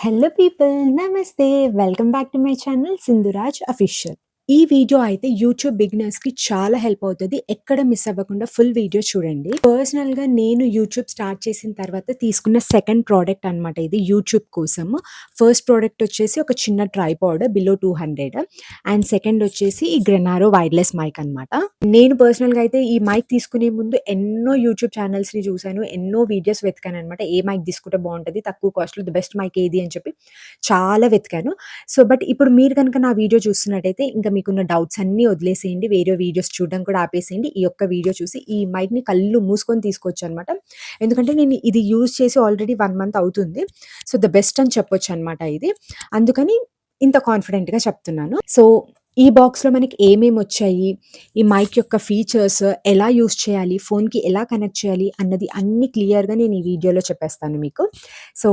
Hello people నమస్తే welcome back to my channel Sindhuraj official ఈ video అయితే YouTube బిగినర్స్కి చాలా హెల్ప్ అవుతుంది. ఎక్కడ మిస్ అవ్వకుండా ఫుల్ వీడియో చూడండి. పర్సనల్గా నేను యూట్యూబ్ స్టార్ట్ చేసిన తర్వాత తీసుకున్న సెకండ్ ప్రోడక్ట్ అన్నమాట ఇది యూట్యూబ్ కోసం ఫస్ట్ ప్రోడక్ట్ వచ్చేసి ఒక చిన్న tripod below two hundred and second వచ్చేసి ఈ గ్రెనారో వైర్లెస్ మైక్ అన్నమాట. నేను పర్సనల్గా అయితే ఈ మైక్ తీసుకునే ముందు ఎన్నో యూట్యూబ్ ఛానల్స్ని చూసాను ఎన్నో వీడియోస్ వెతికాను అనమాట ఏ మైక్ తీసుకుంటే బాగుంటుంది తక్కువ కాస్ట్లో ది బెస్ట్ మైక్ ఏది అని చెప్పి చాలా వెతికాను. సో బట్ ఇప్పుడు మీరు కనుక నా వీడియో చూస్తున్నట్టయితే ఇంకా మీకున్న డౌట్స్ అన్నీ వదిలేసేయండి. వేరే వీడియోస్ చూడడం కూడా ఆపేసేయండి. ఈ యొక్క వీడియో చూసి ఈ మైక్ని కళ్ళు మూసుకొని తీసుకోవచ్చు అనమాట ఎందుకంటే నేను ఇది యూజ్ చేసి ఆల్రెడీ వన్ మంత్ అవుతుంది. సో ద బెస్ట్ అని చెప్పొచ్చు అనమాట ఇది. అందుకని ఇంత కాన్ఫిడెంట్గా చెప్తున్నాను. సో ఈ బాక్స్లో మనకి ఏమేమి వచ్చాయి? ఈ మైక్ యొక్క ఫీచర్స్ ఎలా యూస్ చేయాలి? ఫోన్కి ఎలా కనెక్ట్ చేయాలి? అన్నది అన్ని క్లియర్గా నేను ఈ వీడియోలో చెప్పేస్తాను మీకు. సో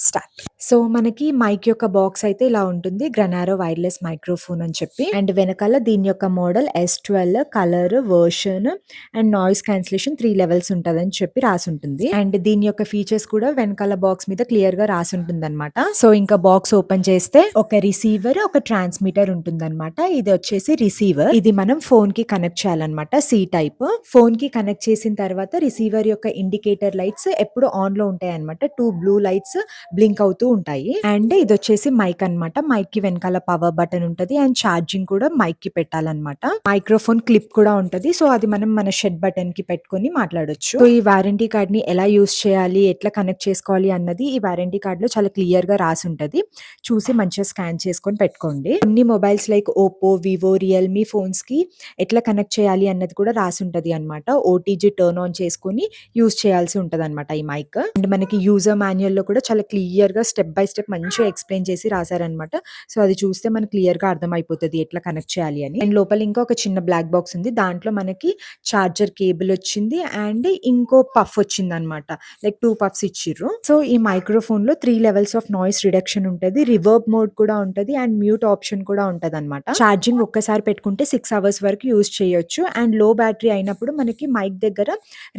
స్టార్ట్ సో మనకి మైక్ యొక్క బాక్స్ అయితే ఇలా ఉంటుంది. గ్రనారో వైర్లెస్ మైక్రోఫోన్ అని చెప్పి. అండ్ వెనకాల దీని యొక్క model S twelve colour version and noise cancellation three levels ఉంటుందని చెప్పి రాసి ఉంటుంది. అండ్ దీని యొక్క ఫీచర్స్ కూడా వెనకాల బాక్స్ మీద క్లియర్గా రాసి ఉంటుంది అనమాట సో ఇంకా బాక్స్ ఓపెన్ చేస్తే ఒక రిసీవర్ ఒక ట్రాన్స్మిటర్ ఉంటుంది అనమాట ఇది వచ్చేసి రిసీవర్ ఇది మనం ఫోన్కి కనెక్ట్ చేయాలన్నమాట సి టైప్ ఫోన్కి కనెక్ట్ చేసిన తర్వాత రిసీవర్ యొక్క ఇండికేటర్ లైట్స్ ఎప్పుడు ఆన్లో ఉంటాయి అనమాట టూ బ్లూ లైట్స్ బ్లింక్ అవుతూ ఉంటాయి. అండ్ ఇది వచ్చేసి మైక్ అన్నమాట. మైక్కి వెనకాల పవర్ బటన్ ఉంటది. అండ్ ఛార్జింగ్ కూడా మైక్కి పెట్టాలన్నమాట. మైక్రోఫోన్ క్లిప్ కూడా ఉంటది. సో అది మనం మన షెడ్ బటన్కి పెట్టుకొని మాట్లాడొచ్చు. సో ఈ వారంటీ కార్డ్ని ఎలా యూస్ చేయాలి? ఎట్లా కనెక్ట్ చేసుకోవాలి? అన్నది ఈ వారంటీ కార్డ్లో చాలా క్లియర్గా రాసి ఉంటది. చూసి మంచిగా స్కాన్ చేసుకొని పెట్టుకోండి. కొన్ని mobiles like Oppo Vivo Realme ఫోన్స్కి ఎట్లా కనెక్ట్ చేయాలి? అన్నది కూడా రాసి ఉంటది అనమాట ఓటీజీ టర్న్ ఆన్ చేసుకొని యూస్ చేయాల్సి ఉంటది అనమాట ఈ మైక్. అండ్ మనకి యూజర్ మాన్యువల్లో కూడా చాలా క్లియర్ గా స్టెప్ బై స్టెప్ మంచిగా ఎక్స్ప్లెయిన్ చేసి రాశారనమాట సో అది చూస్తే మనకి క్లియర్గా అర్థమైపోతుంది ఎట్లా కనెక్ట్ చేయాలి అని. అండ్ లోపల ఇంకా ఒక చిన్న బ్లాక్ బాక్స్ ఉంది. దాంట్లో మనకి చార్జర్ కేబుల్ వచ్చింది అండ్ ఇంకో పఫ్ వచ్చింది అనమాట లైక్ టూ పఫ్స్ ఇచ్చిర్రు. సో ఈ మైక్రోఫోన్లో three levels of noise reduction ఉంటుంది. రివర్బ్ మోడ్ కూడా ఉంటది అండ్ మ్యూట్ ఆప్షన్ కూడా ఉంటుంది అనమాట ఛార్జింగ్ ఒక్కసారి పెట్టుకుంటే సిక్స్ అవర్స్ వరకు యూజ్ చేయొచ్చు. అండ్లో బ్యాటరీ అయినప్పుడు మనకి మైక్ దగ్గర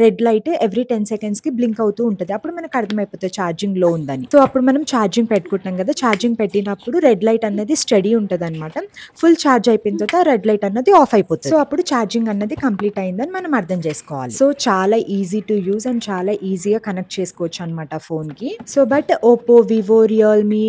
రెడ్ లైట్ ఎవ్రీ టెన్ సెకండ్స్కి బ్లింక్ అవుతూ ఉంటుంది. అప్పుడు మనకు అర్థమైపోతుంది ఛార్జింగ్లో ఉందని. సో అప్పుడు మనం ఛార్జింగ్ పెట్టుకుంటాం కదా ఛార్జింగ్ పెట్టినప్పుడు రెడ్ లైట్ అనేది స్టడీ ఉంటుంది అనమాట ఫుల్ ఛార్జ్ అయిపోయిన తర్వాత రెడ్ లైట్ అన్నది ఆఫ్ అయిపోతుంది. సో అప్పుడు ఛార్జింగ్ అన్నది కంప్లీట్ అయిందని మనం అర్థం చేసుకోవాలి. సో చాలా ఈజీ టు యూజ్ అండ్ చాలా ఈజీగా కనెక్ట్ చేసుకోవచ్చు అనమాట ఫోన్కి. So but Oppo Vivo Realme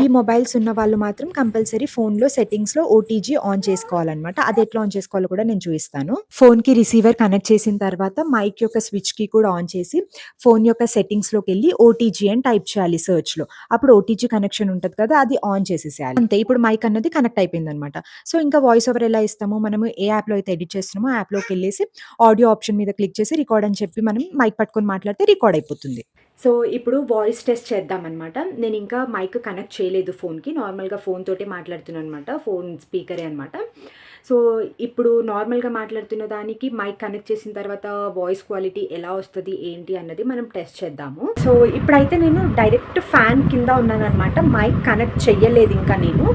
ఈ మొబైల్స్ ఉన్న వాళ్ళు మాత్రం కంపల్సరీ ఫోన్లో సెట్టింగ్స్లో ఓటీజీ ఆన్ చేసుకోవాలన్నమాట. అది ఎట్లా ఆన్ చేసుకోవాలో కూడా నేను చూపిస్తాను. ఫోన్కి రిసీవర్ కనెక్ట్ చేసిన తర్వాత మైక్ యొక్క స్విచ్కి కూడా ఆన్ చేసి ఫోన్ యొక్క సెట్టింగ్స్లోకి వెళ్ళి ఓటీజీ అని టైప్ చేయాలి. సెర్చ్లో. అప్పుడు ఓటీజీ కనెక్షన్ ఉంటుంది కదా అది ఆన్ చేసేసేయాలి. అంతే ఇప్పుడు మైక్ అన్నది కనెక్ట్ అయిపోయింది అనమాట సో ఇంకా వాయిస్ ఓవర్ ఎలా ఇస్తామో మనము ఏ యాప్లో అయితే ఎడిట్ చేస్తున్నామో ఆ యాప్లోకి వెళ్ళేసి ఆడియో ఆప్షన్ మీద క్లిక్ చేసి రికార్డ్ అని చెప్పి మనం మైక్ పట్టుకొని మాట్లాడితే రికార్డ్ అయిపోతుంది. సో ఇప్పుడు వాయిస్ టెస్ట్ చేద్దామన్నమాట నేను ఇంకా మైక్ కనెక్ట్ చేయలేదు ఫోన్కి నార్మల్గా ఫోన్ తోటే మాట్లాడుతున్నాను అనమాట ఫోన్ స్పీకరే అనమాట. సో ఇప్పుడు నార్మల్గా మాట్లాడుతున్న దానికి మైక్ కనెక్ట్ చేసిన తర్వాత వాయిస్ క్వాలిటీ ఎలా వస్తుంది ఏంటి అన్నది మనం టెస్ట్ చేద్దాము. సో ఇప్పుడైతే నేను డైరెక్ట్ ఫ్యాన్ కింద ఉన్నాను అనమాట మైక్ కనెక్ట్ చేయలేదు ఇంకా నేను.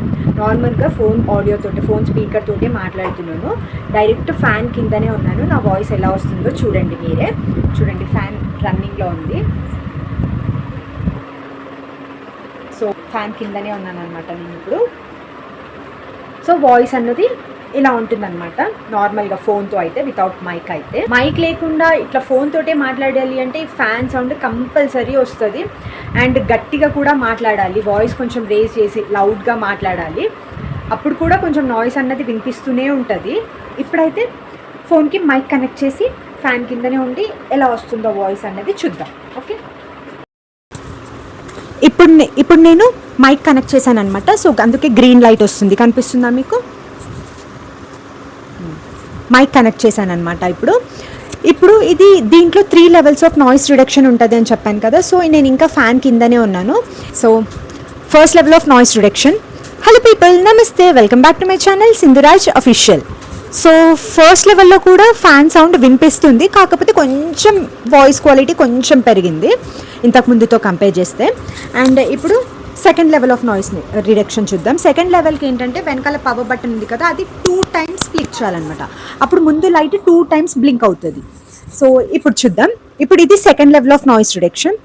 నార్మల్గా ఫోన్ ఆడియో తోటి ఫోన్ స్పీకర్ తోటే మాట్లాడుతున్నాను. డైరెక్ట్ ఫ్యాన్ కిందనే ఉన్నాను. నా వాయిస్ ఎలా వస్తుందో చూడండి మీరే. చూడండి ఫ్యాన్ రన్నింగ్లో ఉంది. సో ఫ్యాన్ కిందనే ఉన్నాను అనమాట నేను ఇప్పుడు. సో వాయిస్ అన్నది ఇలా ఉంటుందన్నమాట. నార్మల్గా ఫోన్తో అయితే వితౌట్ మైక్ అయితే. మైక్ లేకుండా ఇట్లా ఫోన్ తోటే మాట్లాడాలి అంటే ఫ్యాన్ సౌండ్ కంపల్సరీ వస్తుంది. అండ్ గట్టిగా కూడా మాట్లాడాలి. వాయిస్ కొంచెం రేజ్ చేసి లౌడ్గా మాట్లాడాలి. అప్పుడు కూడా కొంచెం నాయిస్ అన్నది వినిపిస్తూనే ఉంటుంది. ఇప్పుడైతే ఫోన్కి మైక్ కనెక్ట్ చేసి ఫ్యాన్ కిందనే ఉండి ఎలా వస్తుందో వాయిస్ అన్నది చూద్దాం. ఓకే ఇప్పుడు ఇప్పుడు నేను మైక్ కనెక్ట్ చేశాను అనమాట సో అందుకే గ్రీన్ లైట్ వస్తుంది. కనిపిస్తుందా మీకు? మైక్ కనెక్ట్ చేశాను అనమాట ఇప్పుడు. ఇప్పుడు ఇది దీంట్లో three levels of noise reduction ఉంటుంది అని చెప్పాను కదా. సో నేను ఇంకా ఫ్యాన్ కిందనే ఉన్నాను. So first level of noise reduction hello people నమస్తే. Welcome back to my channel Sindhuraj official so first లెవెల్లో కూడా ఫ్యాన్ సౌండ్ వినిపిస్తుంది. కాకపోతే కొంచెం వాయిస్ క్వాలిటీ కొంచెం పెరిగింది. ఇంతకు ముందుతో కంపేర్ చేస్తే. అండ్ ఇప్పుడు second level of noise reduction చూద్దాం. సెకండ్ లెవెల్కి ఏంటంటే వెనకాల పవర్ బటన్ ఉంది కదా అది టూ టైమ్స్ క్లిక్ చేయాలన్నమాట. అప్పుడు ముందు లైట్ టూ టైమ్స్ బ్లింక్ అవుతుంది. సో ఇప్పుడు చూద్దాం. ఇప్పుడు ఇది second level of noise reduction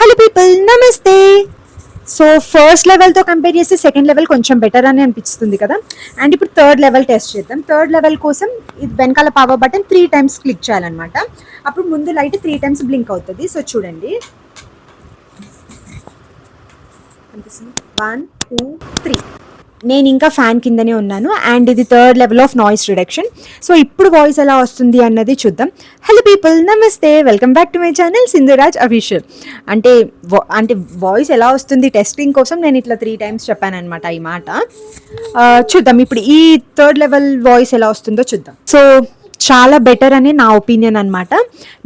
hello people నమస్తే. సో ఫస్ట్ లెవెల్తో కంపేర్ చేస్తే సెకండ్ లెవెల్ కొంచెం బెటర్ అని అనిపిస్తుంది కదా. అండ్ ఇప్పుడు థర్డ్ లెవెల్ టెస్ట్ చేద్దాం. థర్డ్ లెవెల్ కోసం ఇది వెనకాల power button three times click చేయాలన్నమాట. అప్పుడు ముందు లైట్ త్రీ టైమ్స్ బ్లింక్ అవుతుంది. సో చూడండి. వన్ టూ త్రీ నేను ఇంకా ఫ్యాన్ కిందనే ఉన్నాను అండ్ ఇది third level of noise reduction so ఇప్పుడు వాయిస్ ఎలా వస్తుంది అన్నది చూద్దాం. హలో పీపుల్ నమస్తే. Welcome back to my channel Sindhuraj official అంటే అంటే వాయిస్ ఎలా వస్తుంది టెస్టింగ్ కోసం నేను ఇట్లా త్రీ టైమ్స్ చెప్పాను అనమాట ఈ మాట. Uh, చూద్దాం ఇప్పుడు ఈ థర్డ్ లెవెల్ వాయిస్ ఎలా వస్తుందో చూద్దాం. సో చాలా బెటర్ అని నా ఒపీనియన్ అనమాట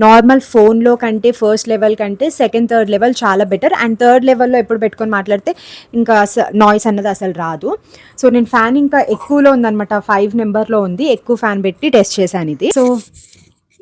నార్మల్ ఫోన్లో కంటే ఫస్ట్ లెవెల్ కంటే సెకండ్ థర్డ్ లెవెల్ చాలా బెటర్ అండ్ థర్డ్ లెవెల్లో ఎప్పుడు పెట్టుకొని మాట్లాడితే ఇంకా నాయిస్ అన్నది అసలు రాదు. సో నేను ఫ్యాన్ ఇంకా ఎక్కువలో ఉందనమాట ఫైవ్ నెంబర్లో ఉంది. ఎక్కువ ఫ్యాన్ పెట్టి టెస్ట్ చేశాను ఇది. సో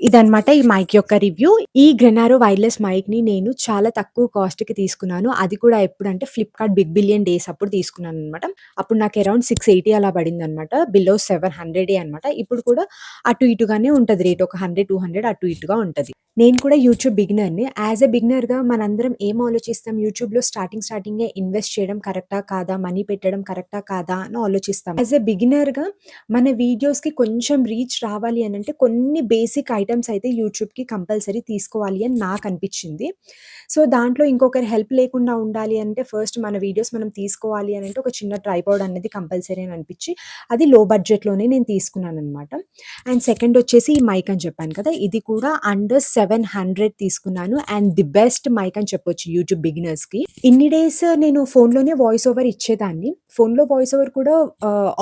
ఇదన్నమాట ఈ మైక్ యొక్క రివ్యూ. ఈ గ్రెనారో వైర్లెస్ మైక్ని నేను చాలా తక్కువ కాస్ట్కి తీసుకున్నాను. అది కూడా ఎప్పుడంటే ఫ్లిప్కార్ట్ బిగ్ బిలియన్ డేస్ అప్పుడు తీసుకున్నాను అనమాట అప్పుడు నాకు అరౌండ్ సిక్స్ ఎయిటీ అలా పడింది అనమాట బిలో సెవెన్ హండ్రెడ్ అనమాట ఇప్పుడు కూడా అటు ఇటుగానే ఉంటది. రేట్ ఒక హండ్రెడ్ టూ హండ్రెడ్ అటు ఇటుగా ఉంటది. నేను కూడా యూట్యూబ్ బిగినర్ని యాజ్ ఎ బిగినర్గా మనందరం ఏం ఆలోచిస్తాం? యూట్యూబ్లో స్టార్టింగ్ స్టార్టింగే ఇన్వెస్ట్ చేయడం కరెక్టా కాదా? మనీ పెట్టడం కరెక్టా కాదా? అని ఆలోచిస్తాం. యాజ్ ఎ బిగినర్గా మన వీడియోస్కి కొంచెం రీచ్ రావాలి అని అంటే కొన్ని బేసిక్ ఐటమ్స్ అయితే యూట్యూబ్కి కంపల్సరీ తీసుకోవాలి అని నాకు అనిపించింది. సో దాంట్లో ఇంకొకరి హెల్ప్ లేకుండా ఉండాలి అంటే ఫస్ట్ మన వీడియోస్ మనం తీసుకోవాలి అని అంటే ఒక చిన్న ట్రైపాడ్ అనేది కంపల్సరీ అని అనిపించి అది లో బడ్జెట్లోనే నేను తీసుకున్నాను అనమాట అండ్ సెకండ్ వచ్చేసి ఈ మైక్ అని చెప్పాను కదా ఇది కూడా అండర్ సెవెన్ హండ్రెడ్ తీసుకున్నాను. అండ్ ది బెస్ట్ మైక్ అని చెప్పొచ్చు యూట్యూబ్ బిగినర్స్కి ఇన్ని డేస్ నేను ఫోన్లోనే వాయిస్ ఓవర్ ఇచ్చేదాన్ని. ఫోన్లో వాయిస్ ఓవర్ కూడా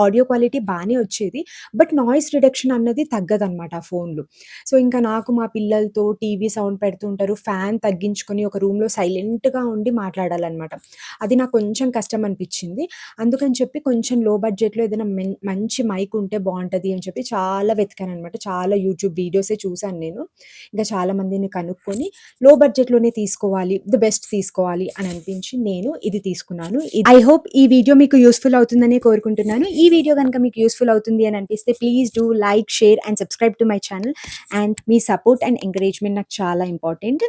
ఆడియో క్వాలిటీ బాగానే వచ్చేది. బట్ నాయిస్ రిడక్షన్ అన్నది తగ్గదనమాట ఆ ఫోన్లో. సో ఇంకా నాకు మా పిల్లలతో టీవీ సౌండ్ పెడుతుంటారు. ఫ్యాన్ తగ్గించుకొని ఒక రూమ్లో సైలెంట్గా ఉండి మాట్లాడాలన్నమాట. అది నాకు కొంచెం కష్టం అనిపించింది. అందుకని చెప్పి కొంచెం లో బడ్జెట్లో ఏదైనా మంచి మైక్ ఉంటే బాగుంటుంది అని చెప్పి చాలా వెతికాను అనమాట చాలా యూట్యూబ్ వీడియోసే చూశాను నేను. ఇంకా చాలా మందిని కనుక్కొని లో బడ్జెట్లోనే తీసుకోవాలి ది బెస్ట్ తీసుకోవాలి అని అనిపించి నేను ఇది తీసుకున్నాను. ఐ హోప్ ఈ వీడియో మీకు యూస్ఫుల్ అవుతుందని కోరుకుంటున్నాను. ఈ వీడియో కనుక మీకు యూస్ఫుల్ అవుతుంది అని అనిపిస్తే please do like share and subscribe to my channel and me support and encouragement నాకు చాలా ఇంపార్టెంట్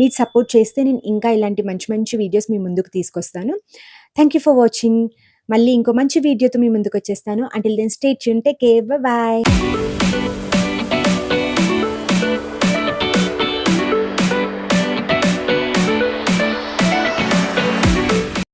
మీరు సపోర్ట్ చేస్తే నేను ఇంకా ఇలాంటి మంచి మంచి వీడియోస్ మీ ముందుకు తీసుకొస్తాను. థ్యాంక్ యూ ఫర్ వాచింగ్ మళ్ళీ ఇంకో మంచి వీడియోతో మీ ముందుకు వచ్చేస్తాను. అంటిల్ దెన్ స్టేట్ యూన్ టేక్ కేర్ బాయ్